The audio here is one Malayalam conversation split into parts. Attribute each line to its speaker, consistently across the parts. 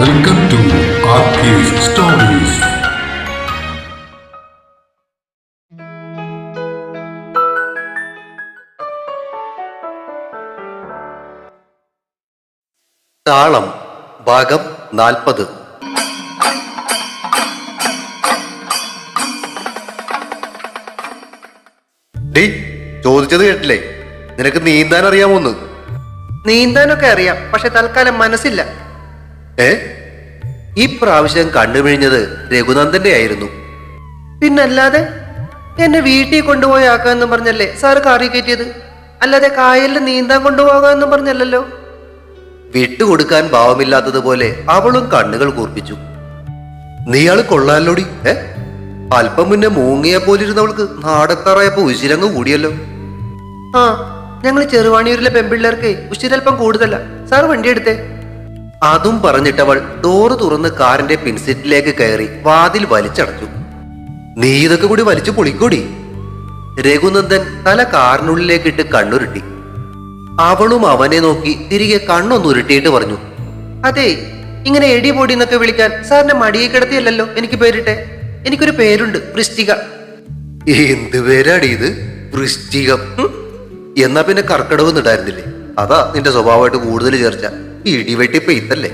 Speaker 1: Welcome to stories Stories.
Speaker 2: താളം ഭാഗം നാൽപ്പത്. ഡി ചോദിച്ചത് കേട്ടില്ലേ? നിനക്ക് നീന്താൻ അറിയാമോന്ന്
Speaker 3: നീന്താനൊക്കെ അറിയാം പക്ഷെ തൽക്കാലം മനസ്സില്ല.
Speaker 2: ഏ? ഈ പ്രാവശ്യം കണ്ണുമിഴിഞ്ഞത് രഘുനന്ദന്റെ ആയിരുന്നു.
Speaker 3: പിന്നല്ലാതെ എന്നെ വീട്ടിൽ കൊണ്ടുപോയി ആക്കാന്ന് പറഞ്ഞല്ലേ സാറ് കാറി കയറ്റിയത്? അല്ലാതെ കായലിൽ നീന്താൻ കൊണ്ടുപോകാന്ന് പറഞ്ഞല്ലോ
Speaker 2: വിട്ടുകൊടുക്കാൻ ഭാവമില്ലാത്തതുപോലെ അവളും കണ്ണുകൾ കൂർപ്പിച്ചു. നീയാൾ കൊള്ളാലോടി ഏ? അല്പം മുന്നേ മൂങ്ങിയ പോലിരുന്നവൾക്ക് നാടത്താറായപ്പോ ഉശിരങ്ങ് കൂടിയല്ലോ.
Speaker 3: ആ ഞങ്ങൾ ചെറുവാണിയൂരിലെ പെമ്പിള്ളേർക്ക് ഉശിരൽപ്പം കൂടുതലാ. സാർ വണ്ടി എടുത്തേ
Speaker 2: അതും പറഞ്ഞിട്ടവൾ ഡോറ് തുറന്ന് കാറിന്റെ പിൻസീറ്റിലേക്ക് കയറി വാതിൽ വലിച്ചടച്ചു. നീ ഇതൊക്കെ കൂടി വലിച്ചു പൊളിക്കൂടി. രഘുനന്ദൻ തല കാറിനുള്ളിലേക്കിട്ട് കണ്ണുരുട്ടി. അവളും അവനെ നോക്കി തിരികെ കണ്ണൊന്നുരുട്ടിയിട്ട് പറഞ്ഞു
Speaker 3: അതെ ഇങ്ങനെ എടി പൊടി എന്നൊക്കെ വിളിക്കാൻ സാറിന്റെ മടിയെ കിടത്തിയല്ലോ എനിക്ക് പേരിട്ടെ? എനിക്കൊരു പേരുണ്ട് വൃഷ്ടിക
Speaker 2: എന്ത് പേരാടി ഇത്? വൃഷ്ടിക എന്നാ പിന്നെ കർക്കടവ് ഉണ്ടായിരുന്നില്ലേ അതാ നിന്റെ സ്വഭാവമായിട്ട് കൂടുതൽ ചേർച്ച. ഇടിവെട്ടി ഇന്നല്ലേ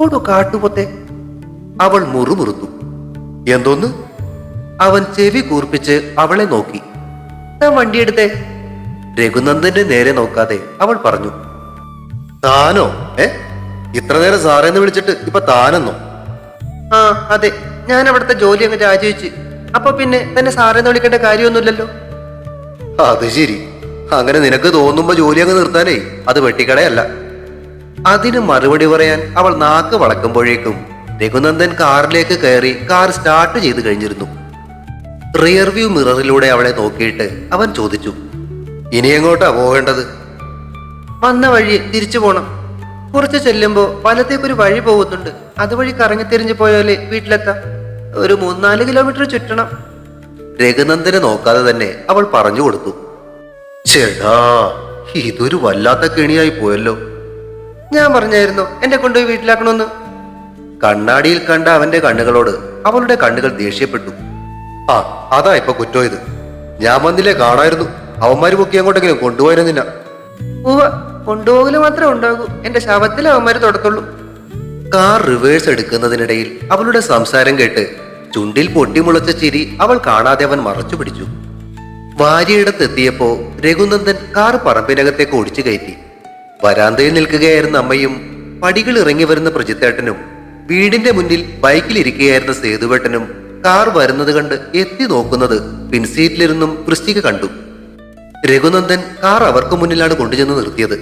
Speaker 3: ഓടു കാട്ടുപൊത്തെ.
Speaker 2: അവൾ മുറുമുറുത്തു. എന്തോന്ന്? അവൻ ചെവി കൂർപ്പിച്ച് അവളെ നോക്കി.
Speaker 3: താൻ വണ്ടിയെടുത്തേ.
Speaker 2: രഘുനന്ദന്റെ നേരെ നോക്കാതെ അവൾ പറഞ്ഞു. താനോ? ഏ? ഇത്ര നേരം സാറേന്ന് വിളിച്ചിട്ട് ഇപ്പൊ താനെന്നോ?
Speaker 3: ആ അതെ. ഞാൻ അവിടുത്തെ ജോലി അങ്ങ് രാജിവെച്ച്. അപ്പൊ പിന്നെ തന്നെ സാറേന്ന് വിളിക്കേണ്ട കാര്യമൊന്നുമില്ലല്ലോ?
Speaker 2: അത് ശരി. അങ്ങനെ നിനക്ക് തോന്നുമ്പോ ജോലി അങ്ങ് നിർത്താനേ. അത് വെട്ടിക്കടയല്ല. അതിന് മറുപടി പറയാൻ അവൾ നാക്ക് വളക്കുമ്പോഴേക്കും രഘുനന്ദൻ കാറിലേക്ക് കയറി കാർ സ്റ്റാർട്ട് ചെയ്ത് കഴിഞ്ഞിരുന്നു. റിയർ വ്യൂ മിററിലൂടെ അവളെ നോക്കിയിട്ട് അവൻ ചോദിച്ചു ഇനി എങ്ങോട്ടാ പോകേണ്ടത്?
Speaker 3: വന്ന വഴി തിരിച്ചു പോണം. കുറച്ച് ചെല്ലുമ്പോൾ വലത്തേക്കൊരു വഴി പോകുന്നുണ്ട്. അതുവഴി കറങ്ങി തിരിഞ്ഞു പോയാലേ വീട്ടിലെത്താം. ഒരു മൂന്നാൽ കിലോമീറ്റർ ചുറ്റണം.
Speaker 2: രഘുനന്ദനെ നോക്കാതെ തന്നെ അവൾ പറഞ്ഞു കൊടുത്തു ചേട്ടാ ഇതൊരു വല്ലാത്ത കെണിയായി പോയല്ലോ.
Speaker 3: ഞാൻ പറഞ്ഞായിരുന്നു എന്നെ കൊണ്ടുപോയി വീട്ടിലാക്കണമെന്ന്.
Speaker 2: കണ്ണാടിയിൽ കണ്ട അവന്റെ കണ്ണുകളോട് അവളുടെ കണ്ണുകൾ ദേഷ്യപ്പെട്ടു. ആ അതാ ഇപ്പൊ കുറ്റം ഇത്. ഞാൻ വന്നില്ലേ കാണായിരുന്നു. അവന്മാര് പൊക്കി അങ്ങോട്ടെങ്കിലും കൊണ്ടുപോയിരുന്നില്ല
Speaker 3: ഉവ കൊണ്ടുപോകൽ മാത്രമേ ഉണ്ടാകൂ. എന്റെ ശവത്തിൽ അവന്മാര് തുടത്തുള്ളൂ.
Speaker 2: കാർ റിവേഴ്സ് എടുക്കുന്നതിനിടയിൽ അവളുടെ സംസാരം കേട്ട് ചുണ്ടിൽ പൊട്ടിമുളച്ച ചിരി അവൾ കാണാതെ അവൻ മറച്ചു പിടിച്ചു വാരിയിടത്തെത്തിയപ്പോ രഘുനന്ദൻ കാർ പറമ്പിനകത്തേക്ക് ഓടിച്ചു കയറ്റി. വരാന്തയിൽ നിൽക്കുകയായിരുന്ന അമ്മയും പടികൾ ഇറങ്ങി വരുന്ന പ്രജിത്തേട്ടനും വീടിന്റെ മുന്നിൽ ബൈക്കിലിരിക്കുകയായിരുന്ന സേതുവേട്ടനും കാർ വരുന്നത് കണ്ട് എത്തി നോക്കുന്നത് പിൻസീറ്റിലിരുന്നും വൃശ്ചിക കണ്ടു. രഘുനന്ദൻ കാർ അവർക്ക് മുന്നിലാണ് കൊണ്ടുചെന്ന് നിർത്തിയത്.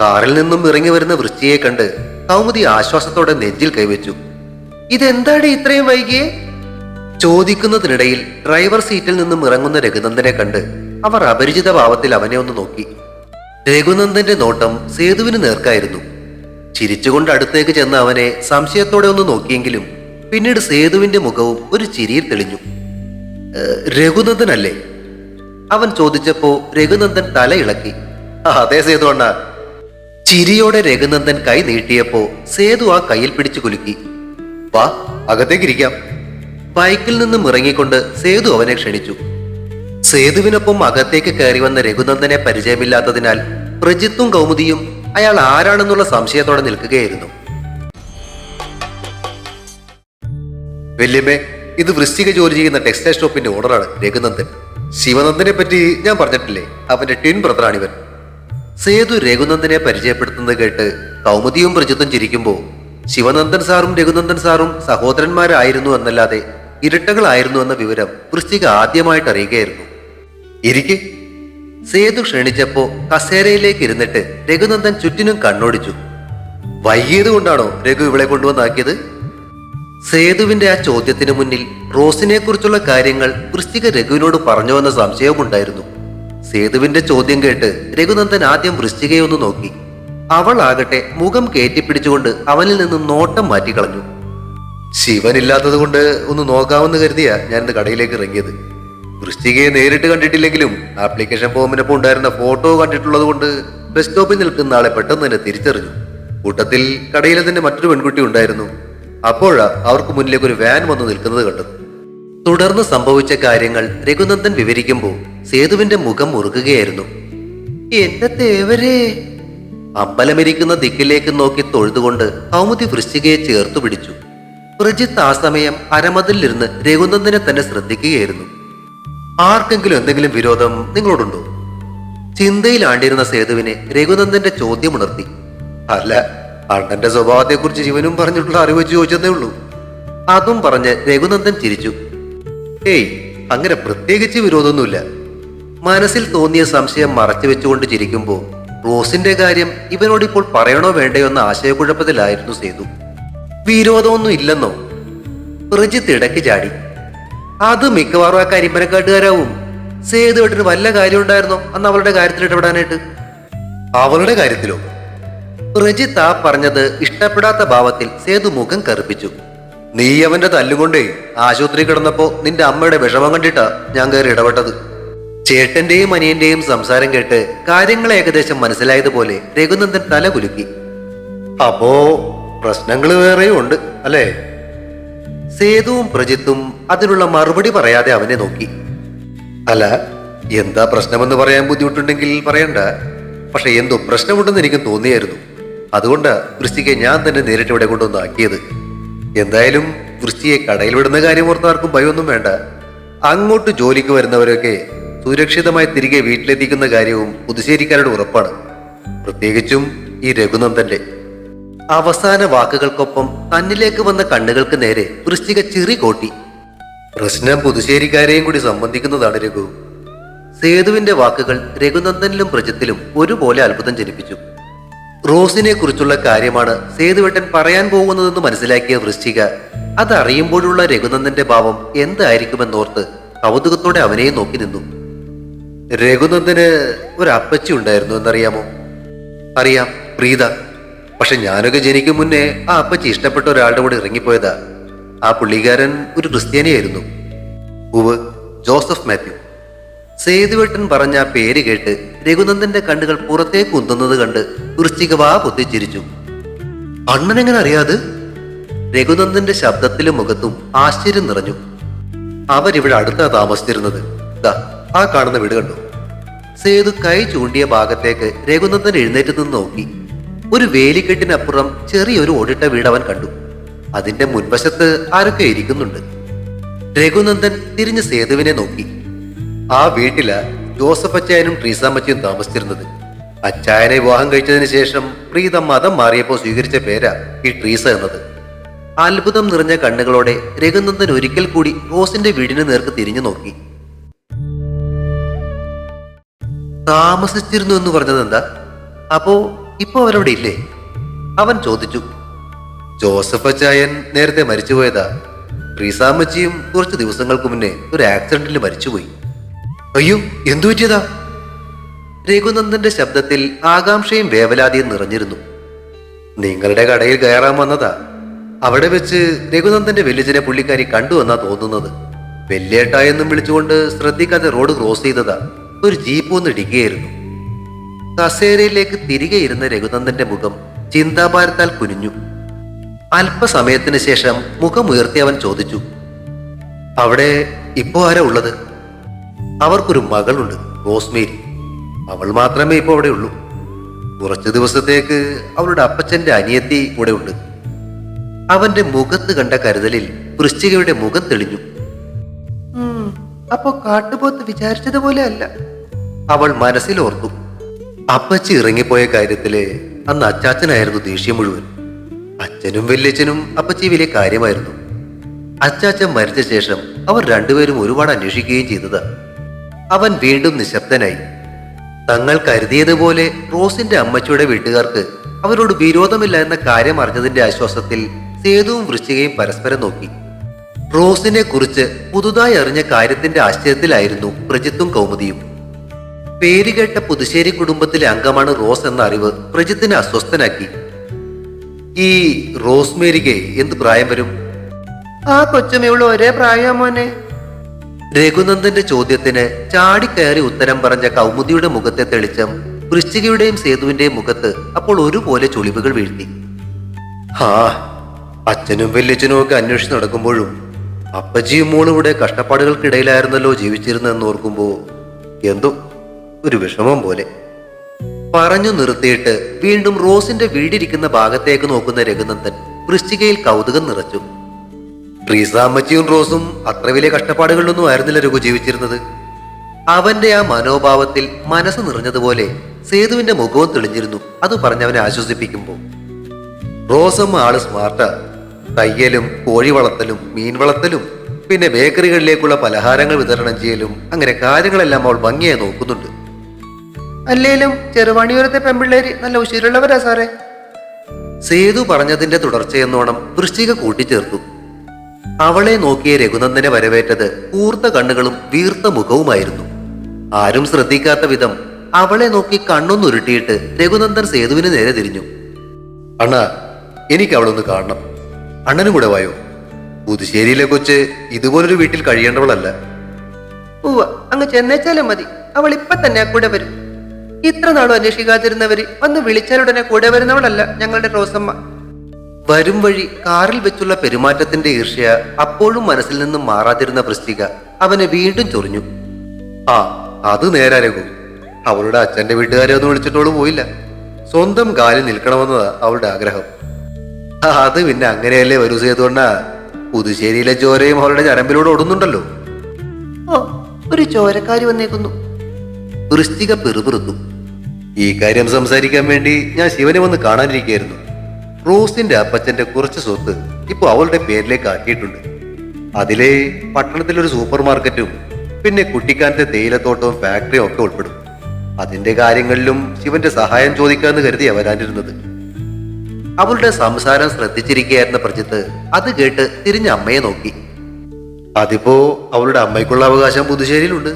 Speaker 2: കാറിൽ നിന്നും ഇറങ്ങി വരുന്ന വൃശ്ചിയെ കണ്ട് കൗമുദി ആശ്വാസത്തോടെ നെഞ്ചിൽ കൈവച്ചു.
Speaker 3: ഇതെന്താണ് ഇത്രയും വൈകിയേ?
Speaker 2: ചോദിക്കുന്നതിനിടയിൽ ഡ്രൈവർ സീറ്റിൽ നിന്നും ഇറങ്ങുന്ന രഘുനന്ദനെ കണ്ട് അവർ അപരിചിത ഭാവത്തിൽ അവനെ ഒന്ന് നോക്കി. രഘുനന്ദന്റെ നോട്ടം സേതുവിന് നേർക്കായിരുന്നു. ചിരിച്ചുകൊണ്ട് അടുത്തേക്ക് ചെന്ന അവനെ സംശയത്തോടെ ഒന്ന് നോക്കിയെങ്കിലും പിന്നീട് സേതുവിന്റെ മുഖവും ഒരു ചിരിയിൽ തെളിഞ്ഞു. "ഏ, രഘുനന്ദനല്ലേ? അവൻ ചോദിച്ചപ്പോ രഘുനന്ദൻ തല ഇളക്കി. "ആ, അതെ സേതു അണ്ണ. ചിരിയോടെ രഘുനന്ദൻ കൈ നീട്ടിയപ്പോ സേതു ആ കയ്യിൽ പിടിച്ചു കുലുക്കി. വാ അകത്തേക്കിരിക്കാം. ബൈക്കിൽ നിന്നും ഇറങ്ങിക്കൊണ്ട് സേതു അവനെ ക്ഷണിച്ചു. സേതുവിനൊപ്പം അകത്തേക്ക് കയറി വന്ന രഘുനന്ദനെ പരിചയമില്ലാത്തതിനാൽ പ്രജിത്തും കൗമുദിയും അയാൾ ആരാണെന്നുള്ള സംശയത്തോടെ നിൽക്കുകയായിരുന്നു. വല്യമ്മേ ഇത് വൃശ്ചിക ജോലി ചെയ്യുന്ന ടെക്സ്റ്റൈൽ ഷോപ്പിന്റെ ഓണറാണ് രഘുനന്ദൻ. ശിവനന്ദനെ പറ്റി ഞാൻ പറഞ്ഞിട്ടില്ലേ അവന്റെ ട്വിൻ ബ്രദറാണിവൻ. സേതു രഘുനന്ദനെ പരിചയപ്പെടുത്തുന്നത് കേട്ട് കൗമുദിയും പ്രജിത്തും ചിരിക്കുമ്പോൾ ശിവനന്ദൻ സാറും രഘുനന്ദൻ സാറും സഹോദരന്മാരായിരുന്നു എന്നല്ലാതെ ഇരട്ടകളായിരുന്നു എന്ന വിവരം വൃശ്ചിക ആദ്യമായിട്ട് അറിയുകയായിരുന്നു. ഇരിക്കെ. സേതു ക്ഷണിച്ചപ്പോ കസേരയിലേക്ക് ഇരുന്നിട്ട് രഘുനന്ദൻ ചുറ്റിനും കണ്ണോടിച്ചു. വൈകിയത് കൊണ്ടാണോ രഘു ഇവളെ കൊണ്ടുവന്നാക്കിയത്? സേതുവിന്റെ ആ ചോദ്യത്തിന് മുന്നിൽ റോസിനെ കുറിച്ചുള്ള കാര്യങ്ങൾ വൃശ്ചിക രഘുവിനോട് പറഞ്ഞുവെന്ന സംശയവുമുണ്ടായിരുന്നു. സേതുവിന്റെ ചോദ്യം കേട്ട് രഘുനന്ദൻ ആദ്യം വൃശ്ചികയെ ഒന്ന് നോക്കി. അവൾ ആകട്ടെ മുഖം കയറ്റിപ്പിടിച്ചുകൊണ്ട് അവനിൽ നിന്ന് നോട്ടം മാറ്റിക്കളഞ്ഞു. ശിവനില്ലാത്തത് കൊണ്ട് ഒന്ന് നോക്കാമെന്ന് കരുതിയാ ഞാൻ കടയിലേക്ക് ഇറങ്ങിയത്. വൃശ്ചികയെ നേരിട്ട് കണ്ടിട്ടില്ലെങ്കിലും ആപ്ലിക്കേഷൻ ഫോമിനൊപ്പം ഉണ്ടായിരുന്ന ഫോട്ടോ കണ്ടിട്ടുള്ളത് കൊണ്ട് ബസ് സ്റ്റോപ്പിൽ നിൽക്കുന്ന ആളെ പെട്ടെന്ന് തന്നെ തിരിച്ചറിഞ്ഞു. കൂട്ടത്തിൽ കടയിലെ തന്നെ മറ്റൊരു പെൺകുട്ടി ഉണ്ടായിരുന്നു. അപ്പോഴാ അവർക്ക് മുന്നിലേക്ക് ഒരു വാൻ വന്നു നിൽക്കുന്നത് കണ്ടു തുടർന്ന് സംഭവിച്ച കാര്യങ്ങൾ രഘുനന്ദൻ വിവരിക്കുമ്പോൾ സേതുവിന്റെ മുഖം മുറുകുകയായിരുന്നു.
Speaker 3: തേവരേ
Speaker 2: അമ്പലമിരിക്കുന്ന ദിക്കിലേക്ക് നോക്കി തൊഴുതുകൊണ്ട് കൗമുദി വൃശ്ചികയെ ചേർത്തു പിടിച്ചു. പ്രജിത്ത് ആ സമയം അരമതിലിരുന്ന് രഘുനന്ദനെ തന്നെ ശ്രദ്ധിക്കുകയായിരുന്നു. ആർക്കെങ്കിലും എന്തെങ്കിലും വിരോധം നിങ്ങളോടുണ്ടോ? ചിന്തയിലാണ്ടിരുന്ന സേതുവിനെ രഘുനന്ദന്റെ ചോദ്യം ഉണർത്തി. അല്ല അണ്ണന്റെ സ്വഭാവത്തെക്കുറിച്ച് ശിവനും പറഞ്ഞിട്ടുള്ള അറിവ് ചോദിച്ചതേ ഉള്ളൂ. അതും പറഞ്ഞ് രഘുനന്ദൻ ചിരിച്ചു. ഏയ് അങ്ങനെ പ്രത്യേകിച്ച് വിരോധമൊന്നുമില്ല. മനസ്സിൽ തോന്നിയ സംശയം മറച്ചു വെച്ചുകൊണ്ട് ചിരിക്കുമ്പോൾ റോസിന്റെ കാര്യം ഇവനോട് ഇപ്പോൾ പറയണോ വേണ്ടയോ എന്ന ആശയക്കുഴപ്പത്തിലായിരുന്നു സേതു. വിരോധമൊന്നും ഇല്ലെന്നോ? പ്രജിത്ത് ഇടയ്ക്ക് ചാടി. അത് മിക്കവാറും ആ കരിമ്പനക്കാട്ടുകാരാവും. സേതുവേട്ടിന് വല്ല കാര്യം ഉണ്ടായിരുന്നോ അന്ന് അവളുടെ കാര്യത്തിൽ ഇടപെടാനായിട്ട്. അവളുടെ കാര്യത്തിലോ? റജിത്ത് ആ പറഞ്ഞത് ഇഷ്ടപ്പെടാത്ത ഭാവത്തിൽ സേതു മുഖം കറുപ്പിച്ചു. നീ അവന്റെ തല്ലുകൊണ്ടേ ആശുപത്രി കിടന്നപ്പോ നിന്റെ അമ്മയുടെ വിഷമം കണ്ടിട്ടാ ഞാൻ കയറി ഇടപെട്ടത്. ചേട്ടന്റെയും അനിയന്റെയും സംസാരം കേട്ട് കാര്യങ്ങൾ ഏകദേശം മനസ്സിലായതുപോലെ രഘുനന്ദൻ തല കുലുക്കി. അപ്പോ പ്രശ്നങ്ങൾ വേറെയും ഉണ്ട് അല്ലേ? സേതുവും പ്രജിത്തും അതിനുള്ള മറുപടി പറയാതെ അവനെ നോക്കി. അല്ല എന്താ പ്രശ്നമെന്ന് പറയാൻ ബുദ്ധിമുട്ടുണ്ടെങ്കിൽ പറയണ്ട. പക്ഷെ എന്തോ പ്രശ്നമുണ്ടെന്ന് എനിക്ക് തോന്നിയായിരുന്നു. അതുകൊണ്ട് വൃഷ്ടിയെ ഞാൻ തന്നെ നേരിട്ട് ഇവിടെ കൊണ്ടുവന്ന് ആക്കിയത്. എന്തായാലും വൃഷ്ടിയെ കടയിൽ വിടുന്ന കാര്യം ഓർത്താർക്കും ഭയമൊന്നും വേണ്ട. അങ്ങോട്ട് ജോലിക്ക് വരുന്നവരൊക്കെ സുരക്ഷിതമായി തിരികെ വീട്ടിലെത്തിക്കുന്ന കാര്യവും പുതുശ്ശേരിക്കാരുടെ ഉറപ്പാണ്. പ്രത്യേകിച്ചും ഈ രഘുനന്ദന്റെ. അവസാന വാക്കുകൾക്കൊപ്പം തന്നിലേക്ക് വന്ന കണ്ണുകൾക്ക് നേരെ വൃശ്ചിക ചിറി കോട്ടി. പ്രശ്നം പുതുശ്ശേരിക്കാരെയും കൂടി സംബന്ധിക്കുന്നതാണ് രഘു. സേതുവിന്റെ വാക്കുകൾ രഘുനന്ദനിലും പ്രജിത്തിലും ഒരുപോലെ അത്ഭുതം ജനിപ്പിച്ചു. റോസിനെ കുറിച്ചുള്ള കാര്യമാണ് സേതുവേട്ടൻ പറയാൻ പോകുന്നതെന്ന് മനസ്സിലാക്കിയ വൃശ്ചിക അതറിയുമ്പോഴുള്ള രഘുനന്ദന്റെ ഭാവം എന്തായിരിക്കുമെന്നോർത്ത് കൗതുകത്തോടെ അവനെയും നോക്കി നിന്നു. രഘുനന്ദന് ഒരു അപ്പച്ചി ഉണ്ടായിരുന്നു എന്നറിയാമോ? അറിയാം പ്രീത. പക്ഷെ ഞാനൊക്കെ ജനിക്കും മുന്നേ ആ അപ്പച്ചി ഇഷ്ടപ്പെട്ട ഒരാളുടെ കൂടെ ഇറങ്ങിപ്പോയതാ. ആ പുള്ളിക്കാരൻ ഒരു ക്രിസ്ത്യാനിയായിരുന്നു. ഉവ് ജോസഫ് മാത്യു. സേതുവേട്ടൻ പറഞ്ഞ ആ പേര് കേട്ട് രഘുനന്ദന്റെ കണ്ണുകൾ പുറത്തേക്ക് ഉന്തുന്നത് കണ്ട് വൃശ്ചിക വാ പൊത്തിച്ചിരിച്ചു അണ്ണനെങ്ങനെ അറിയാതെ രഘുനന്ദന്റെ ശബ്ദത്തിലും മുഖത്തും ആശ്ചര്യം നിറഞ്ഞു. അവരിവിടെ അടുത്താ താമസിച്ചിരുന്നത്. ആ കാണുന്ന വീട് കണ്ടു? സേതു കൈ ചൂണ്ടിയ ഭാഗത്തേക്ക് രഘുനന്ദൻ എഴുന്നേറ്റ് നിന്ന് നോക്കി. ഒരു വേലിക്കെട്ടിനപ്പുറം ചെറിയൊരു ഓടിട്ട വീട് അവൻ കണ്ടു. അതിന്റെ മുൻവശത്ത് ആരൊക്കെ ഇരിക്കുന്നുണ്ട്. രഘുനന്ദൻ തിരിഞ്ഞ് സേതുവിനെ നോക്കി. ആ വീട്ടില ജോസഫ് അച്ചായനും ട്രീസാമ്മച്ചിയും താമസിച്ചിരുന്നത്. അച്ചായനെ വിവാഹം കഴിച്ചതിന് ശേഷം പ്രീത മതം മാറിയപ്പോൾ സ്വീകരിച്ച പേരാ ഈ ട്രീസ എന്നത്. അത്ഭുതം നിറഞ്ഞ കണ്ണുകളോടെ രഘുനന്ദൻ ഒരിക്കൽ കൂടി റോസിന്റെ വീടിന് നേർക്ക് തിരിഞ്ഞു നോക്കി. താമസിച്ചിരുന്നു എന്ന് പറഞ്ഞത് എന്താ അപ്പോ ഇപ്പൊ അവരവിടെ ഇല്ലേ? അവൻ ചോദിച്ചു. ജോസഫ് അച്ചായൻ നേരത്തെ മരിച്ചുപോയതാ. റീസാമച്ചിയും കുറച്ച് ദിവസങ്ങൾക്ക് മുന്നേ ഒരു ആക്സിഡന്റിൽ മരിച്ചുപോയി. അയ്യോ എന്തു പറ്റിയതാ? രഘുനന്ദന്റെ ശബ്ദത്തിൽ ആകാംക്ഷയും വേവലാതിയും നിറഞ്ഞിരുന്നു. നിങ്ങളുടെ കടയിൽ കയറാൻ വന്നതാ. അവിടെ വെച്ച് രഘുനന്ദന്റെ വെല്ലിച്ചനെ പുള്ളിക്കാരി കണ്ടു എന്നാ തോന്നുന്നത്. വെല്ലേട്ടായെന്നും വിളിച്ചുകൊണ്ട് ശ്രദ്ധിക്കാതെ റോഡ് ക്രോസ് ചെയ്തതാ. ഒരു ജീപ്പ് ഒന്ന് ഇടിക്കുകയായിരുന്നു. കസേരയിലേക്ക് തിരികെ ഇരുന്ന രഘുനന്ദന്റെ മുഖം ചിന്താഭാരത്താൽ കുനിഞ്ഞു. അല്പസമയത്തിന് ശേഷം മുഖമുയർത്തി അവൻ ചോദിച്ചു അവിടെ ഇപ്പോ ആരാ ഉള്ളത്? അവർക്കൊരു മകളുണ്ട് റോസ്മേരി. അവൾ മാത്രമേ ഇപ്പോൾ അവിടെ ഉള്ളൂ. കുറച്ച് ദിവസത്തേക്ക് അവളുടെ അപ്പച്ചന്റെ അനിയത്തി കൂടെ ഉണ്ട്. അവന്റെ മുഖത്ത് കണ്ട കരുതലിൽ വൃശ്ചികയുടെ മുഖം തെളിഞ്ഞു.
Speaker 3: അപ്പോ കാട്ടുപോത്ത് വിചാരിച്ചതുപോലെ അല്ല.
Speaker 2: അവൾ മനസ്സിലോർത്തു അപ്പച്ചി ഇറങ്ങിപ്പോയ കാര്യത്തിൽ അന്ന് അച്ചാച്ചനായിരുന്നു ദേഷ്യം മുഴുവൻ. അച്ഛനും വല്യച്ഛനും അപ്പച്ചി വലിയ കാര്യമായിരുന്നു. അച്ചാച്ചൻ മരിച്ച ശേഷം അവർ രണ്ടുപേരും ഒരുപാട് അന്വേഷിക്കുകയും ചെയ്തതാ. അവൻ വീണ്ടും നിശബ്ദനായി. തങ്ങൾ കരുതിയതുപോലെ റോസിന്റെ അമ്മച്ചിയുടെ വീട്ടുകാർക്ക് അവരോട് വിരോധമില്ല എന്ന കാര്യം അറിഞ്ഞതിന്റെ ആശ്വാസത്തിൽ സേതുവും വൃശ്ചികയും പരസ്പരം നോക്കി. റോസിനെ കുറിച്ച് പുതുതായി അറിഞ്ഞ കാര്യത്തിന്റെ ആശ്ചര്യത്തിലായിരുന്നു പ്രജിത്തും കൗമുദിയും. പേരുകേട്ട പുതുശ്ശേരി കുടുംബത്തിലെ അംഗമാണ് റോസ് എന്ന അറിവ് പ്രജിത്തിനെ അസ്വസ്ഥനാക്കി. ഈ റോസ്മേരിക്ക് എന്ത് പ്രായം വരും?
Speaker 3: ആ കൊച്ചുമയുള്ള ഒരേ പ്രായം മോനെ.
Speaker 2: രഘുനന്ദന്റെ ചോദ്യത്തിന് ചാടിക്കയറി ഉത്തരം പറഞ്ഞ കൗമുദിയുടെ മുഖത്തെ തെളിച്ചം വൃശ്ചികയുടെയും സേതുവിന്റെയും മുഖത്ത് അപ്പോൾ ഒരുപോലെ ചുളിവുകൾ വീഴ്ത്തി. ഹാ അച്ഛനും വല്യച്ഛനും ഒക്കെ അന്വേഷിച്ച് നടക്കുമ്പോഴും അപ്പച്ചിയും മോളും ഇവിടെ കഷ്ടപ്പാടുകൾക്കിടയിലായിരുന്നല്ലോ ജീവിച്ചിരുന്നെന്ന് ഓർക്കുമ്പോ എന്തോ ഒരു വിഷമം പോലെ. പറഞ്ഞു നിർത്തിയിട്ട് വീണ്ടും റോസിന്റെ വീടിരിക്കുന്ന ഭാഗത്തേക്ക് നോക്കുന്ന രഘുനന്ദൻ വൃശ്ചികയിൽ കൗതുകം നിറച്ചു. ട്രീസാമ്മച്ചിയും റോസും അത്ര വലിയ കഷ്ടപ്പാടുകളിലൊന്നും ആയിരുന്നില്ല രഘു ജീവിച്ചിരുന്നത്. അവന്റെ ആ മനോഭാവത്തിൽ മനസ്സ് നിറഞ്ഞതുപോലെ സേതുവിന്റെ മുഖവും തെളിഞ്ഞിരുന്നു. അത് പറഞ്ഞവനെ ആശ്വസിപ്പിക്കുമ്പോൾ. റോസമ്മ ആൾ സ്മാർട്ടാ. തയ്യലും കോഴി വളർത്തലും മീൻ വളർത്തലും പിന്നെ ബേക്കറികളിലേക്കുള്ള പലഹാരങ്ങൾ വിതരണം ചെയ്യലും അങ്ങനെ കാര്യങ്ങളെല്ലാം അവൾ ഭംഗിയായി നോക്കുന്നുണ്ട്.
Speaker 3: അല്ലേലും ചെറുവാണിയൂരത്തെ പെമ്പിള്ളേര് നല്ല ഉശിരുള്ളവരാ സാറേ.
Speaker 2: സേതു പറഞ്ഞതിന്റെ തുടർച്ചയെന്നോണം വൃശ്ചിക കൂട്ടിച്ചേർത്തു. അവളെ നോക്കിയ രഘുനന്ദനെ വരവേറ്റത് കൂർത്ത കണ്ണുകളും വീർത്ത മുഖവുമായിരുന്നു. ആരും ശ്രദ്ധിക്കാത്ത വിധം അവളെ നോക്കി കണ്ണൊന്നുരുട്ടിയിട്ട് രഘുനന്ദൻ സേതുവിന് നേരെ തിരിഞ്ഞു. അണ്ണ എനിക്ക് അവളൊന്ന് കാണണം. അണ്ണനും കൂടെ വായോ? പുതുശ്ശേരിയിലെ കൊച്ച് ഇതുപോലൊരു വീട്ടിൽ കഴിയേണ്ടവളല്ല.
Speaker 3: ഉവ അങ്ങ് ചെന്നേച്ചാലും മതി. അവൾ ഇപ്പൊ തന്നെ കൂടെ വരും. ഇത്ര നാളും അന്വേഷിക്കാതിരുന്നവര് വന്ന് വിളിച്ചാലുടനെ കൂടെ വരുന്നവളല്ല ഞങ്ങളുടെ റോസമ്മ.
Speaker 2: വരും വഴി കാറിൽ വെച്ചുള്ള പെരുമാറ്റത്തിന്റെ ഈർഷ്യ അപ്പോഴും മനസ്സിൽ നിന്നും മാറാതിരുന്ന വൃശ്ചിക അവനെ വീണ്ടും ചൊറിഞ്ഞു. ആ അത് നേരാ രഘു. അവളുടെ അച്ഛന്റെ വീട്ടുകാരെ ഒന്നും വിളിച്ചിട്ടോളൂ പോയില്ല. സ്വന്തം കാലിൽ നിൽക്കണമെന്നതാ അവളുടെ ആഗ്രഹം. അത് പിന്നെ അങ്ങനെയല്ലേ വരൂ ചെയ്തുകൊണ്ട പുതുശ്ശേരിയിലെ ചോരയും അവളുടെ ചരമ്പിലൂടെ ഓടുന്നുണ്ടല്ലോ.
Speaker 3: ഓ ഒരു ചോരക്കാരി വന്നേക്കുന്നു.
Speaker 2: വൃഷ്ടിക പെറുപിറുത്തു. ഈ കാര്യം സംസാരിക്കാൻ വേണ്ടി ഞാൻ ശിവനെ വന്ന് കാണാനിരിക്കുകയായിരുന്നു. റോസിന്റെ അപ്പച്ചന്റെ കുറച്ച് സ്വത്ത് ഇപ്പൊ അവളുടെ പേരിലേക്ക് ആക്കിയിട്ടുണ്ട്. അതിലെ പട്ടണത്തിലൊരു സൂപ്പർ മാർക്കറ്റും പിന്നെ കുട്ടിക്കാലത്തെ തേയിലത്തോട്ടവും ഫാക്ടറിയും ഒക്കെ ഉൾപ്പെടും. അതിന്റെ കാര്യങ്ങളിലും ശിവന്റെ സഹായം ചോദിക്കാമെന്ന് കരുതി വരാനിരുന്നത്. അവളുടെ സംസാരം ശ്രദ്ധിച്ചിരിക്കുകയായിരുന്ന പ്രജിത്ത് അത് കേട്ട് തിരിഞ്ഞ അമ്മയെ നോക്കി. അതിപ്പോ അവളുടെ അമ്മയ്ക്കുള്ള അവകാശം പുതുശ്ശേരിയിലുണ്ട്.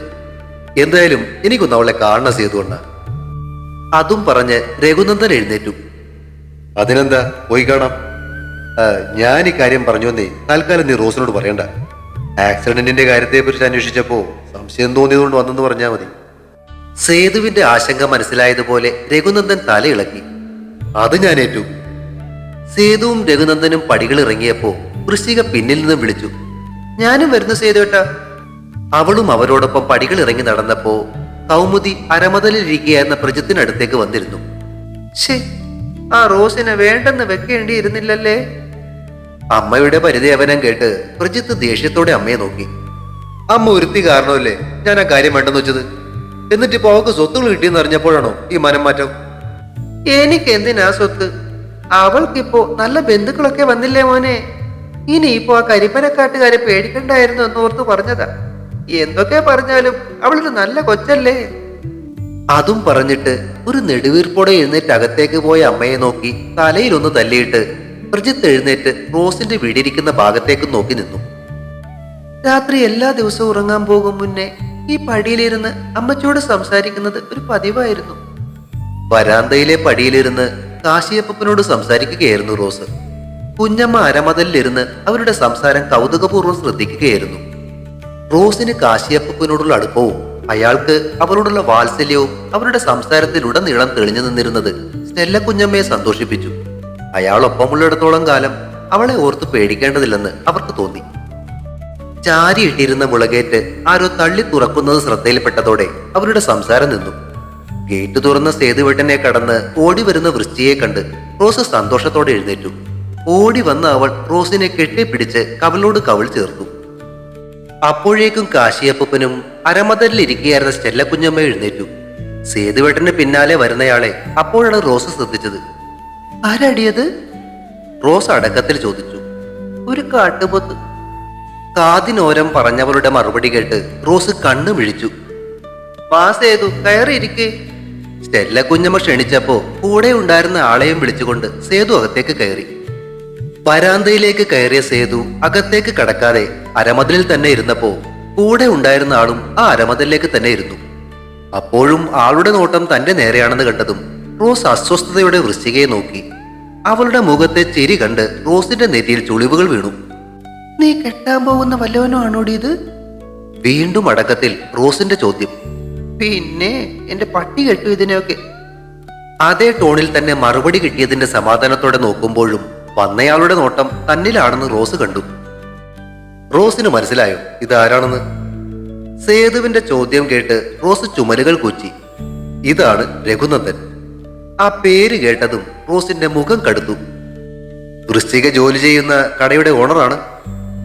Speaker 2: എന്തായാലും എനിക്കൊന്ന് അവളെ കാണണ സേതുവണ്ണ. അതും പറഞ്ഞ് രഘുനന്ദൻ എഴുന്നേറ്റു. അതിനെന്താ? പോയി കാണാം. ഞാൻ ഈ കാര്യം പറഞ്ഞു വന്നേ. തൽക്കാലം നീ റോസിനോട് പറയണ്ട. ആക്സിഡന്റിന്റെ കാര്യത്തെ കുറിച്ച് അന്വേഷിച്ചപ്പോ സംശയം തോന്നിയതുകൊണ്ട് വന്നെന്ന് പറഞ്ഞാൽ മതി. സേതുവിന്റെ ആശങ്ക മനസ്സിലായതുപോലെ രഘുനന്ദൻ തലയിളക്കി അത് ഞാൻ ഏറ്റു. സേതുവും രഘുനന്ദനും പടികൾ ഇറങ്ങിയപ്പോ വൃശ്ചിക പിന്നിൽ നിന്നും വിളിച്ചു.
Speaker 3: ഞാനും വരുന്നു സേതുവേട്ട.
Speaker 2: അവളും അവരോടൊപ്പം പടികൾ ഇറങ്ങി നടന്നപ്പോ കൗമുദി അരമതലിരിക്കുകയായിരുന്ന പ്രജിത്തിനടുത്തേക്ക് വന്നിരുന്നു.
Speaker 3: ശേ ആ റോസിനെ വേണ്ടെന്ന് വെക്കേണ്ടിയിരുന്നില്ലല്ലേ?
Speaker 2: അമ്മയുടെ പരിദേവനം കേട്ട് പ്രജിത്ത് ദേഷ്യത്തോടെ അമ്മയെ നോക്കി. അമ്മ ഒരുത്തി കാരണമല്ലേ ഞാൻ ആ കാര്യം വേണ്ടെന്ന് വെച്ചത്? എന്നിട്ട് ഇപ്പൊ അവൾക്ക് സ്വത്തുകൾ കിട്ടിയെന്ന് അറിഞ്ഞപ്പോഴാണോ ഈ മനം മാറ്റം?
Speaker 3: എനിക്ക് എന്തിനാ സ്വത്ത്? അവൾക്കിപ്പോ നല്ല ബന്ധുക്കളൊക്കെ വന്നില്ലേ മോനെ? ഇനിയിപ്പോ ആ കരിപ്പനക്കാട്ടുകാരെ പേടിക്കണ്ടായിരുന്നു എന്നോർത്ത് പറഞ്ഞതാ. എന്തൊക്കെ പറഞ്ഞാലും അവളൊരു നല്ല കൊച്ചല്ലേ?
Speaker 2: അതും പറഞ്ഞിട്ട് ഒരു നെടുവീർപ്പോടെ എഴുന്നേറ്റ് അകത്തേക്ക് പോയ അമ്മയെ നോക്കി തലയിലൊന്ന് തല്ലിയിട്ട് പ്രജിത്ത് എഴുന്നേറ്റ് റോസിന്റെ വീടിരിക്കുന്ന ഭാഗത്തേക്ക് നോക്കി നിന്നു.
Speaker 3: രാത്രി എല്ലാ ദിവസവും ഉറങ്ങാൻ പോകും മുന്നേ ഈ പടിയിലിരുന്ന് അമ്മച്ചോട് സംസാരിക്കുന്നത് ഒരു പതിവായിരുന്നു.
Speaker 2: വരാന്തയിലെ പടിയിലിരുന്ന് കാശിയപ്പനോട് സംസാരിക്കുകയായിരുന്നു റോസ്. കുഞ്ഞമ്മ അരമതലിലിരുന്ന് അവരുടെ സംസാരം കൗതുകപൂർവം ശ്രദ്ധിക്കുകയായിരുന്നു. റോസിന് കാശിയപ്പനോടുള്ള അടുപ്പവും അയാൾക്ക് അവരോടുള്ള വാത്സല്യവും അവരുടെ സംസാരത്തിലുടനീളം തെളിഞ്ഞു നിന്നിരുന്നത് സ്റ്റെല്ല കുഞ്ഞമ്മയെ സന്തോഷിപ്പിച്ചു. അയാളൊപ്പമുള്ളിടത്തോളം കാലം അവളെ ഓർത്ത് പേടിക്കേണ്ടതില്ലെന്ന് അവർക്ക് തോന്നി. ചാരിയിട്ടിരുന്ന മുളകേറ്റ് ആരോ തള്ളി തുറക്കുന്നത് ശ്രദ്ധയിൽപ്പെട്ടതോടെ അവരുടെ സംസാരം നിന്നു. ഗേറ്റ് തുറന്ന സേതുവേട്ടനെ കടന്ന് ഓടി വരുന്ന വൃഷ്ടിയെ കണ്ട് റോസ് സന്തോഷത്തോടെ എഴുന്നേറ്റു. ഓടി വന്ന അവൾ റോസിനെ കെട്ടിപ്പിടിച്ച് കവളോട് കവൾ ചേർത്തു. അപ്പോഴേക്കും കാശിയപ്പനും അരമതലിരിക്കുകയായിരുന്ന സ്റ്റെല്ല എഴുന്നേറ്റു. സേതുവേട്ടന് പിന്നാലെ വരുന്നയാളെ അപ്പോഴാണ് റോസ് ശ്രദ്ധിച്ചത്.
Speaker 3: ആരടിയത്?
Speaker 2: റോസ് അടക്കത്തിൽ ചോദിച്ചു.
Speaker 3: ഒരു കാട്ടുപൊത്ത്.
Speaker 2: കാതിനോരം പറഞ്ഞവളുടെ മറുപടി കേട്ട് റോസ് കണ്ണു മിഴിച്ചു
Speaker 3: വാ സേതു കയറിയിരിക്കേ.
Speaker 2: സ്റ്റെല്ല ക്ഷണിച്ചപ്പോ കൂടെ ഉണ്ടായിരുന്ന ആളെയും വിളിച്ചുകൊണ്ട് സേതു അകത്തേക്ക് കയറി. വരാന്തയിലേക്ക് കയറിയ സേതു അകത്തേക്ക് കടക്കാതെ അരമതിലിൽ തന്നെ ഇരുന്നപ്പോ കൂടെ ഉണ്ടായിരുന്ന ആളും ആ അരമതിലേക്ക് തന്നെ ഇരുന്നു. അപ്പോഴും ആളുടെ നോട്ടം തന്റെ നേരെയാണെന്ന് കണ്ടതും റോസ് അസ്വസ്ഥതയുടെ വൃശ്ചികയെ നോക്കി. അവളുടെ മുഖത്തെ ചിരി കണ്ട് റോസിന്റെ നെറ്റിയിൽ ചുളിവുകൾ വീണു.
Speaker 3: നീ കെട്ടാൻ പോകുന്ന വല്ലവനോ ആണോടി ഇത്?
Speaker 2: വീണ്ടും അടക്കത്തിൽ റോസിന്റെ ചോദ്യം.
Speaker 3: പിന്നെ എന്റെ പട്ടി കെട്ടു ഇതിനെയൊക്കെ.
Speaker 2: അതേ ടോണിൽ തന്നെ മറുപടി കിട്ടിയതിന്റെ സമാധാനത്തോടെ നോക്കുമ്പോഴും വന്നയാളുടെ നോട്ടം തന്നിലാണെന്ന് റോസ് കണ്ടു. റോസിന് മനസ്സിലായോ ഇതാരാണെന്ന്? സേതുവിന്റെ ചോദ്യം കേട്ട് റോസ് ചുമലുകൾ കൊച്ചി. ഇതാണ് രഘുനന്ദൻ. ആ പേര് കേട്ടതും റോസിന്റെ മുഖം കടുത്തു. വൃശ്ചിക ജോലി ചെയ്യുന്ന കടയുടെ ഓണറാണ്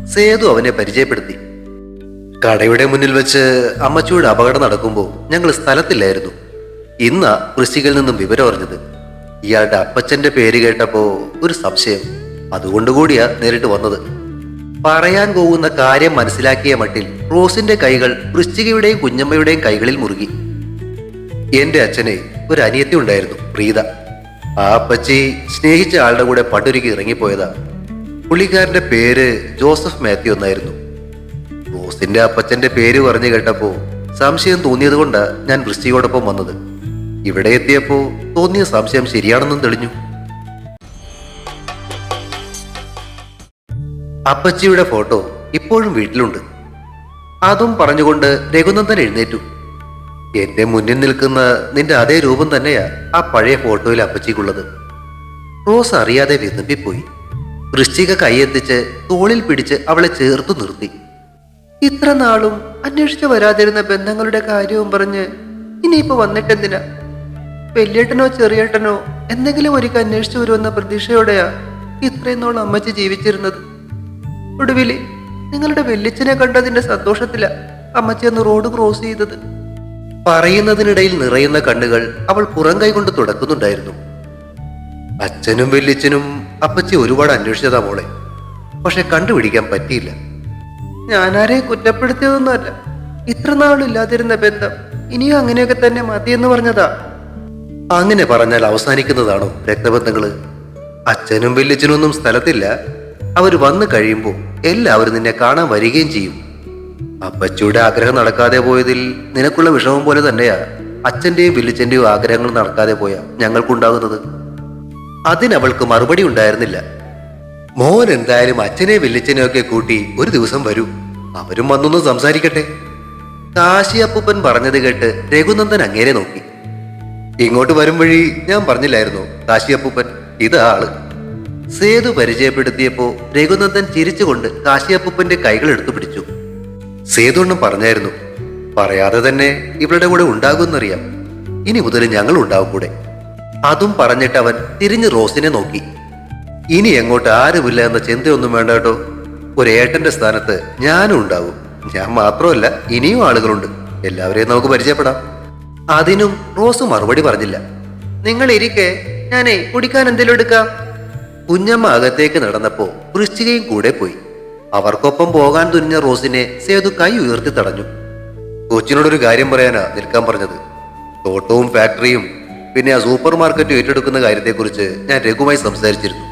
Speaker 2: സേതു അവനെ പരിചയപ്പെടുത്തി. കടയുടെ മുന്നിൽ വെച്ച് അമ്മച്ചിയുടെ അപകടം നടക്കുമ്പോൾ ഞങ്ങൾ സ്ഥലത്തില്ലായിരുന്നു. ഇന്നാ വൃശ്ചികയിൽ നിന്നും വിവരം അറിഞ്ഞത്. ഇയാളുടെ അപ്പച്ചന്റെ പേര് കേട്ടപ്പോ ഒരു സംശയം അതുകൊണ്ട് കൂടിയാ നേരിട്ട് വന്നത്. പറയാൻ പോകുന്ന കാര്യം മനസ്സിലാക്കിയ മട്ടിൽ റോസിന്റെ കൈകൾ വൃശ്ചികയുടെയും കുഞ്ഞമ്മയുടെയും കൈകളിൽ മുറുകി. എന്റെ അച്ഛനെ ഒരു അനിയത്തി ഉണ്ടായിരുന്നു പ്രീത. ആ അപ്പച്ചി സ്നേഹിച്ച ആളുടെ കൂടെ പണ്ടൊരുക്കി ഇറങ്ങിപ്പോയതാ. പുള്ളിക്കാരന്റെ പേര് ജോസഫ് മാത്യു എന്നായിരുന്നു. റോസിന്റെ അപ്പച്ചന്റെ പേര് പറഞ്ഞു കേട്ടപ്പോ സംശയം തോന്നിയത് കൊണ്ടാ ഞാൻ വൃശ്ചിയോടൊപ്പം വന്നത്. ഇവിടെ എത്തിയപ്പോ തോന്നിയ സംശയം ശരിയാണെന്നും തെളിഞ്ഞു. അപ്പച്ചിയുടെ ഫോട്ടോ ഇപ്പോഴും വീട്ടിലുണ്ട്. അതും പറഞ്ഞുകൊണ്ട് രഘുനന്ദൻ എഴുന്നേറ്റു. എന്റെ മുന്നിൽ നിൽക്കുന്ന നിന്റെ അതേ രൂപം തന്നെയാ ആ പഴയ ഫോട്ടോയിൽ അപ്പച്ചിക്കുള്ളത്. റോസ് അറിയാതെ വിതുമ്പിപ്പോയി. വൃശ്ചിക കൈയെത്തിച്ച് തോളിൽ പിടിച്ച് അവളെ ചേർത്തു നിർത്തി.
Speaker 3: ഇത്ര നാളും അന്വേഷിച്ചു വരാതിരുന്ന ബന്ധങ്ങളുടെ കാര്യവും പറഞ്ഞ് ഇനിയിപ്പോ വന്നിട്ടെന്തിനാ? വലിയേട്ടനോ ചെറിയേട്ടനോ എന്തെങ്കിലും ഒരിക്കൽ അന്വേഷിച്ചു വരുമെന്ന പ്രതീക്ഷയോടെയാ ഇത്രയും നാൾ അമ്മച്ചി ജീവിച്ചിരുന്നത്. ഒടുവിൽ നിങ്ങളുടെ വെല്ലിച്ചനെ കണ്ടതിന്റെ സന്തോഷത്തില അമ്മച്ചി അന്ന് റോഡ് ക്രോസ് ചെയ്തത്.
Speaker 2: പറയുന്നതിനിടയിൽ നിറയുന്ന കണ്ണുകൾ അവൾ പുറം കൈകൊണ്ട് തുടക്കുന്നുണ്ടായിരുന്നു. അച്ഛനും വെല്ലിച്ചനും അപ്പച്ചി ഒരുപാട് അന്വേഷിച്ചതാ മോളെ. പക്ഷെ കണ്ടുപിടിക്കാൻ പറ്റിയില്ല.
Speaker 3: ഞാനാരെയും കുറ്റപ്പെടുത്തിയതൊന്നുമല്ല. ഇത്ര നാളില്ലാതിരുന്ന ബന്ധം ഇനിയും അങ്ങനെയൊക്കെ തന്നെ മതിയെന്ന് പറഞ്ഞതാ
Speaker 2: അങ്ങനെ പറഞ്ഞാൽ അവസാനിക്കുന്നതാണോ രക്തബന്ധങ്ങൾ അച്ഛനും വല്യച്ഛനൊന്നും സ്ഥലത്തില്ല. അവർ വന്നു കഴിയുമ്പോൾ എല്ലാവരും നിന്നെ കാണാൻ വരികയും ചെയ്യും. അപ്പച്ചിയുടെ ആഗ്രഹം നടക്കാതെ പോയതിൽ നിനക്കുള്ള വിഷമം പോലെ തന്നെയാ അച്ഛന്റെയും വില്ലിച്ചന്റെയും ആഗ്രഹങ്ങൾ നടക്കാതെ പോയ ഞങ്ങൾക്കുണ്ടാകുന്നത്. അതിനവൾക്ക് മറുപടി ഉണ്ടായിരുന്നില്ല. മോൻ എന്തായാലും അച്ഛനെ വല്യച്ഛനെ ഒക്കെ കൂട്ടി ഒരു ദിവസം വരൂ. അവരും വന്നൊന്ന് സംസാരിക്കട്ടെ. കാശി അപ്പൂപ്പൻ പറഞ്ഞത് കേട്ട് രഘുനന്ദൻ അങ്ങേരെ നോക്കി. ഇങ്ങോട്ട് വരും വഴി ഞാൻ പറഞ്ഞില്ലായിരുന്നു. കാശിയപ്പൂപ്പൻ ഇത് ആൾ. സേതു പരിചയപ്പെടുത്തിയപ്പോ രഘുനന്ദൻ ചിരിച്ചുകൊണ്ട് കാശിയപ്പൂപ്പന്റെ കൈകൾ എടുത്തു പിടിച്ചു. സേതുണ്ണും പറഞ്ഞായിരുന്നു പറയാതെ തന്നെ ഇവളുടെ കൂടെ ഉണ്ടാകുമെന്നറിയാം. ഇനി മുതൽ ഞങ്ങൾ ഉണ്ടാവും കൂടെ അതും പറഞ്ഞിട്ട് അവൻ തിരിഞ്ഞ് റോസിനെ നോക്കി. ഇനി എങ്ങോട്ട് ആരുമില്ല എന്ന ചിന്തയൊന്നും വേണ്ട കേട്ടോ. ഒരു ഏട്ടന്റെ സ്ഥാനത്ത് ഞാനും ഉണ്ടാവും. ഞാൻ മാത്രമല്ല ഇനിയും ആളുകളുണ്ട്. എല്ലാവരെയും നമുക്ക് പരിചയപ്പെടാം. അതിനും റോസ് മറുപടി പറഞ്ഞില്ല.
Speaker 3: നിങ്ങൾ ഇരിക്കെ ഞാനേ കുടിക്കാൻ എന്തെങ്കിലും എടുക്കാം?
Speaker 2: കുഞ്ഞമ്മ അകത്തേക്ക് നടന്നപ്പോ വൃശ്ചികയും കൂടെ പോയി. അവർക്കൊപ്പം പോകാൻ തുനിഞ്ഞ റോസിനെ സേതു കൈ ഉയർത്തി തടഞ്ഞു. കൊച്ചിനോടൊരു കാര്യം പറയാനാ നിൽക്കാൻ പറഞ്ഞത്. തോട്ടവും ഫാക്ടറിയും പിന്നെ ആ സൂപ്പർ മാർക്കറ്റും ഏറ്റെടുക്കുന്ന കാര്യത്തെക്കുറിച്ച് ഞാൻ രഘുമായി സംസാരിച്ചിരുന്നു.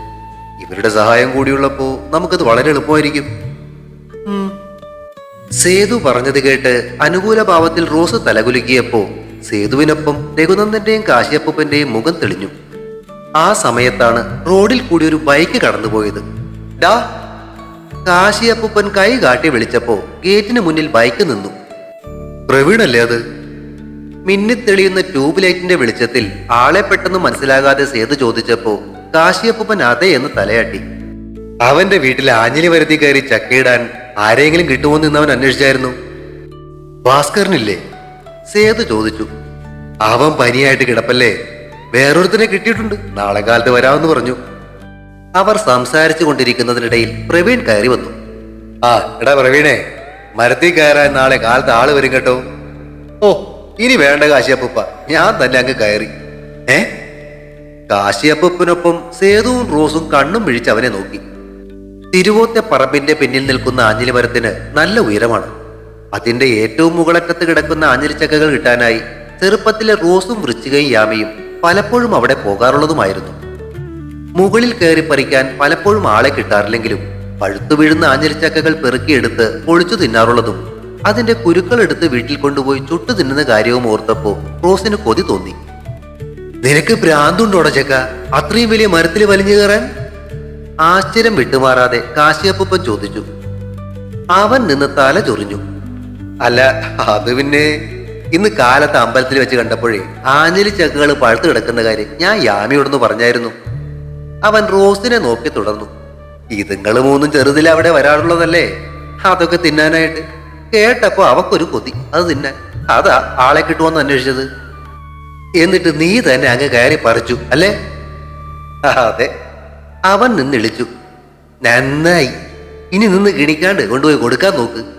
Speaker 2: ഇവരുടെ സഹായം കൂടിയുള്ളപ്പോ നമുക്കത് വളരെ എളുപ്പമായിരിക്കും. സേതു പറഞ്ഞത് കേട്ട് അനുകൂല ഭാവത്തിൽ റോസ് തലകുലുക്കിയപ്പോ സേതുവിനൊപ്പം രഘുനന്ദന്റെയും കാശിയപ്പൂപ്പന്റെയും മുഖം തെളിഞ്ഞു. ആ സമയത്താണ് റോഡിൽ കൂടി ഒരു ബൈക്ക് കടന്നുപോയത്. ഡാ കാശിയപ്പൂപ്പൻ കൈ കാട്ടി വിളിച്ചപ്പോ ഗേറ്റിന് മുന്നിൽ ബൈക്ക് നിന്നു. പ്രവീണല്ലേ അത്? മിന്നിത്തെളിയുന്ന ട്യൂബ് ലൈറ്റിന്റെ വെളിച്ചത്തിൽ ആളെ പെട്ടെന്ന് മനസ്സിലാകാതെ സേതു ചോദിച്ചപ്പോ കാശിയപ്പൂപ്പൻ അതെ എന്ന് തലയാട്ടി. അവന്റെ വീട്ടിൽ ആഞ്ഞിലി വരുത്തി കയറി ചക്കയിടാൻ ആരെങ്കിലും കിട്ടുമോന്ന് ഇന്ന് അവൻ അന്വേഷിച്ചായിരുന്നു. ഭാസ്കരനില്ലേ സേതു ചോദിച്ചു. അവൻ പനിയായിട്ട് കിടപ്പല്ലേ? വേറൊരുത്തിനെ കിട്ടിയിട്ടുണ്ട്. നാളെ കാലത്ത് വരാമെന്ന് പറഞ്ഞു. അവർ സംസാരിച്ചു കൊണ്ടിരിക്കുന്നതിനിടയിൽ പ്രവീൺ കയറി വന്നു. ആ എടാ പ്രവീണേ മരത്തിൽ കയറാൻ നാളെ കാലത്ത് ആൾ വരും കേട്ടോ. ഓ ഇനി വേണ്ട കാശിയപ്പൂപ്പ ഞാൻ തന്നെ അങ്ങ് കയറി. ഏ? കാശിയപ്പൂപ്പിനൊപ്പം സേതുവും റോസും കണ്ണും വിഴിച്ച് അവനെ നോക്കി. തിരുവോത്തെ പറമ്പിന്റെ പിന്നിൽ നിൽക്കുന്ന ആഞ്ഞിലി മരത്തിന് നല്ല ഉയരമാണ്. അതിന്റെ ഏറ്റവും മുകളറ്റത്ത് കിടക്കുന്ന ആഞ്ഞിരിച്ചക്കകൾ കിട്ടാനായി ചെറുപ്പത്തിലെ റോസും വൃശ്ചികയും യാമയും പലപ്പോഴും അവിടെ പോകാറുള്ളതുമായിരുന്നു. മുകളിൽ കയറി പറിക്കാൻ പലപ്പോഴും ആളെ കിട്ടാറില്ലെങ്കിലും പഴുത്തു വീഴുന്ന ആഞ്ഞിരിച്ചക്കകൾ പെറുക്കിയെടുത്ത് പൊളിച്ചു തിന്നാറുള്ളതും അതിന്റെ കുരുക്കൾ എടുത്ത് വീട്ടിൽ കൊണ്ടുപോയി ചുട്ടു തിന്നുന്ന കാര്യവും ഓർത്തപ്പോ റോസിന് കൊതി തോന്നി. നിനക്ക് ഭ്രാന്തുണ്ടോട ചക്ക അത്രയും വലിയ മരത്തിൽ വലിഞ്ഞു കയറാൻ? ആശ്ചര്യം വിട്ടുമാറാതെ കാശിയപ്പൂപ്പൻ ചോദിച്ചു. അവൻ നിന്ന് തല ചൊറിഞ്ഞു. അല്ല അത് പിന്നെ ഇന്ന് കാലത്ത് അമ്പലത്തിൽ വെച്ച് കണ്ടപ്പോഴേ ആഞ്ഞലി ചക്കകൾ പഴുത്തു കിടക്കുന്ന കാര്യം ഞാൻ യാമിയോടൊന്ന് പറഞ്ഞായിരുന്നു. അവൻ റോസിനെ നോക്കി തുടർന്നു. ഇതുങ്ങൾ മൂന്നും ചെറുതിൽ അവിടെ വരാറുള്ളതല്ലേ? അതൊക്കെ തിന്നാനായിട്ട്. കേട്ടപ്പോ അവക്കൊരു കൊതി. അത് തിന്നാൻ. അതാ ആളെ കിട്ടുമെന്ന് അന്വേഷിച്ചത്. എന്നിട്ട് നീ തന്നെ അങ്ങ് കയറി പറിച്ചു അല്ലേ? അതെ. അവൻ നിന്നിളിച്ചു. നന്നായി. ഇനി നിന്ന് കിണിക്കാണ്ട് കൊണ്ടുപോയി കൊടുക്കാൻ നോക്ക്.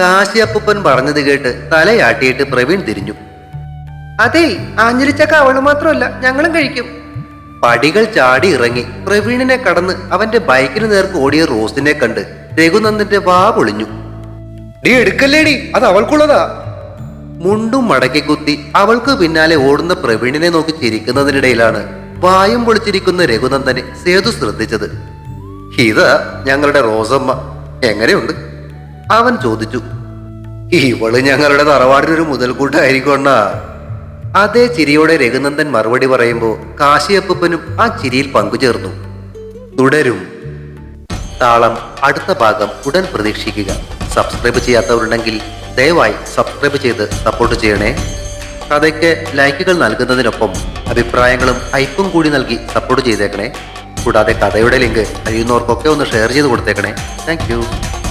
Speaker 2: കാശിയപ്പൻ പറഞ്ഞത് കേട്ട് തലയാട്ടിയിട്ട് പ്രവീൺ തിരിഞ്ഞു.
Speaker 3: അതെ ആഞ്ഞിലിച്ചക്ക അവൾ മാത്രമല്ല ഞങ്ങളും കഴിക്കും.
Speaker 2: പടികൾ ചാടി ഇറങ്ങി പ്രവീണിനെ കടന്ന് അവന്റെ ബൈക്കിന് നേർക്ക് ഓടിയ റോസിനെ കണ്ട് രഘുനന്ദന്റെ വാ പൊളിഞ്ഞു. ഡീ എടുക്കല്ലേടി? അത് അവൾക്കുള്ളതാ. മുണ്ടും മടക്കി കുത്തി അവൾക്ക് പിന്നാലെ ഓടുന്ന പ്രവീണിനെ നോക്കി ചിരിക്കുന്നതിനിടയിലാണ് വായും പൊളിച്ചിരിക്കുന്ന രഘുനന്ദനെ സേതു ശ്രദ്ധിച്ചത്. ഇതാ ഞങ്ങളുടെ റോസമ്മ. എങ്ങനെയുണ്ട്? അവൻ ചോദിച്ചു ഇവൾ ഞങ്ങളുടെ തറവാടിനൊരു മുതൽക്കൂട്ടായിരിക്കണ്ണാ അതേ ചിരിയോടെ രഘുനന്ദൻ മറുപടി പറയുമ്പോൾ കാശിയപ്പനും ആ ചിരിയിൽ പങ്കുചേർന്നു. തുടരും. താളം അടുത്ത ഭാഗം ഉടൻ പ്രതീക്ഷിക്കുക. സബ്സ്ക്രൈബ് ചെയ്യാത്തവരുണ്ടെങ്കിൽ ദയവായി സബ്സ്ക്രൈബ് ചെയ്ത് സപ്പോർട്ട് ചെയ്യണേ. കഥയ്ക്ക് ലൈക്കുകൾ നൽകുന്നതിനൊപ്പം അഭിപ്രായങ്ങളും ഹൈപ്പും കൂടി നൽകി സപ്പോർട്ട് ചെയ്തേക്കണേ. കൂടാതെ കഥയുടെ ലിങ്ക് കഴിയുന്നവർക്കൊക്കെ ഒന്ന് ഷെയർ ചെയ്ത് കൊടുത്തേക്കണേ. താങ്ക്